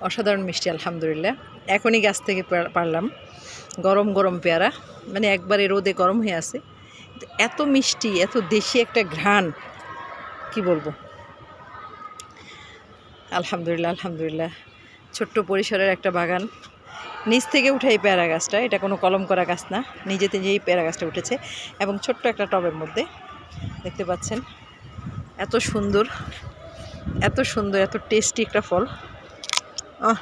অসাধারণ মিষ্টি, আলহামদুলিল্লাহ। এখনই গাছ থেকে পারলাম। গরম গরম পেয়ারা। মানে একবারে রোদে গরম হয়ে আছে। এত মিষ্টি, এত দেশি একটা ঘ্রাণ। কি বলব? আলহামদুলিল্লাহ আলহামদুলিল্লাহ। ছোট্ট পরিসরের একটা বাগান। নিচ থেকে উঠে এই পেয়ারা গাছটা। এটা কোনো কলম করা গাছ না। নিজে থেকেই পেয়ারা গাছটা উঠেছে। এবং ছোট্ট একটা টবের মধ্যে। দেখতে পাচ্ছেন? এত সুন্দর। এত সুন্দর, এত টেস্টি একটা ফল। আহ।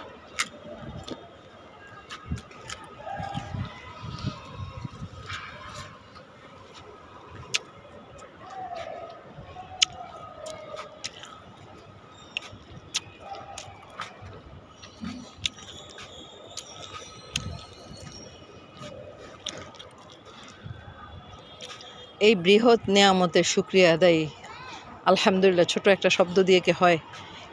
এই বৃহৎ নেয়ামতের শুক্রিয়া আদায়ী। আলহামদুলিল্লাহ ছোট একটা শব্দ দিয়ে কি হয়?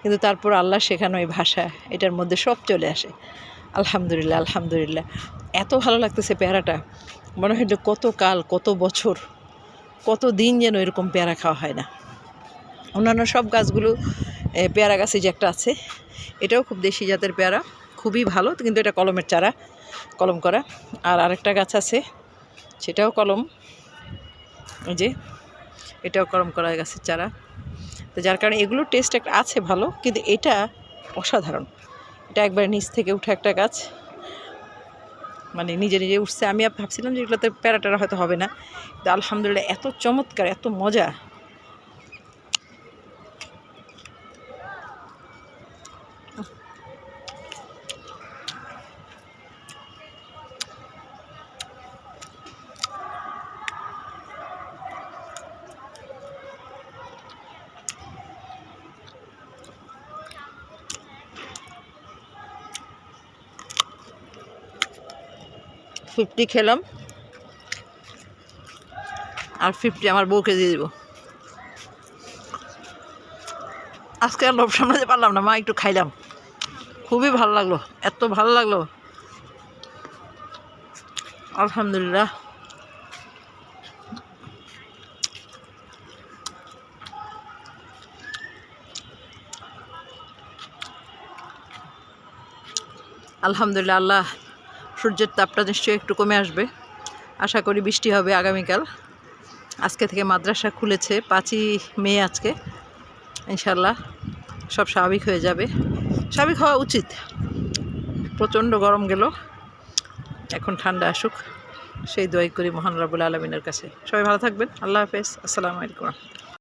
কিন্তু তারপর আল্লাহ শেখানো এই ভাষা, এটার মধ্যে সব চলে আসে। আলহামদুলিল্লাহ আলহামদুলিল্লাহ। এত ভালো লাগতেছে পেয়ারাটা। মনে হয় কত কাল, কত বছর, কত দিন যেন এরকম পেয়ারা খাওয়া হয় না। অন্যান্য সব গাছগুলো পেয়ারা গাছে যে একটা আছে, এটাও খুব দেশি জাতের পেয়ারা, খুবই ভালো, কিন্তু এটা কলমের চারা, কলম করা। আর আরেকটা গাছ আছে, সেটাও কলম। এই যে, এটাও কলম করা গাছের চারা। তো যার কারণে এগুলোর টেস্ট একটা আছে ভালো, কিন্তু এটা অসাধারণ। এটা একবার নিচ থেকে উঠে একটা গাছ মানে নিজে নিজে উঠছে। আমি ভাবছিলাম যে এগুলোতে প্যারাটারা হয়তো হবে না, কিন্তু আলহামদুলিল্লাহ এত চমৎকার, এত মজা। ফিফটি খেলাম। আর ফিফটি আমার বউকে দিয়ে দিব। আজকে আর লোভ সামলাতে পারলাম না, মা একটু খাইলাম। খুবই ভালো লাগল, এত ভালো লাগল। আলহামদুলিল্লাহ। আলহামদুলিল্লাহ, আল্লাহ সূর্যের তাপটা নিশ্চয়ই একটু কমে আসবে। আশা করি বৃষ্টি হবে আগামীকাল। আজকে থেকে মাদ্রাসা খুলেছে পাঁচই মে আজকে। ইনশাল্লাহ সব স্বাভাবিক হয়ে যাবে। স্বাভাবিক হওয়া উচিত। প্রচণ্ড গরম গেল। এখন ঠান্ডা আসুক। সেই দোয়াই করি মহান রাবুল আলমিনের কাছে। সবাই ভালো থাকবেন। আল্লাহ হাফেজ। আসসালামু আলাইকুম।